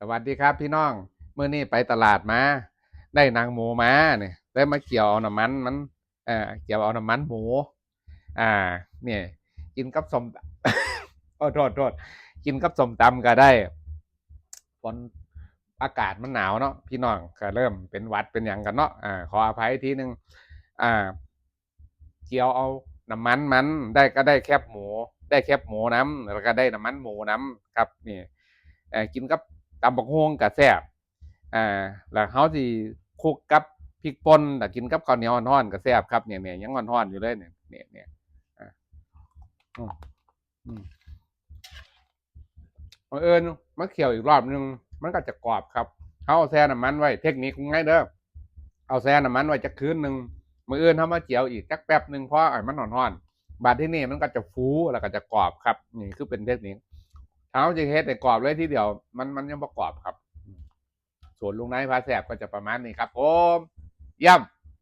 สวัสดีครับพี่น้องเมื่อนี้ไปตลาดมา ได้นางหมูมาเนี่ยได้มาเกี่ยวเอาน้ำมันมันเอ่าเกี่ยวเอาน้ำมันหมู อ่า เนี่ย กินกับสมโอ้โทษโทษกินกับสมตำก็ได้ฝนอากาศมันหนาวเนาะพี่น้องก็เริ่มเป็นวัดเป็นอย่างกันเนาะอ่าขออภัยทีหนึ่งอ่า เกี่ยวเอาน้ำมันมันได้ก็ได้แคบหมู ได้แคบหมูน้ำแล้วก็ได้น้ำมันหมูน้ำครับนี่กินกับ ตำบักฮวงกับแซ่บอ่าแล้วเขาสิคุกกับพริกป่นแล้วกินกับข้าวเหนียวอ่อนๆกับแซ่บครับเนี่ยเนี่ยยังอ่อนๆอยู่เลยเนี่ยเนี่ยเนี่ยอ่าอืมอืมบังเอิญมะเขียวอีกรอบนึง มันก็จะกรอบครับเขาเอาแช่น้ำมันไว้ เทคนิคง่ายเด้อเอาแช่น้ำมันไว้จักคืนหนึ่งมือเอื่นทำมาเจียวอีกจักแป๊บหนึ่งเพราะไอ้มันห่อนๆบาดที่นี่มันก็จะฟูแล้วก็จะกรอบครับ นี่คือเป็นเทคนิค เอาจะเฮ็ดแต่กรอบเลยทีเดียว มันมันยังประกอบครับ ส่วนลุงนายพาแสบก็จะประมาณนี้ครับผมย่ำ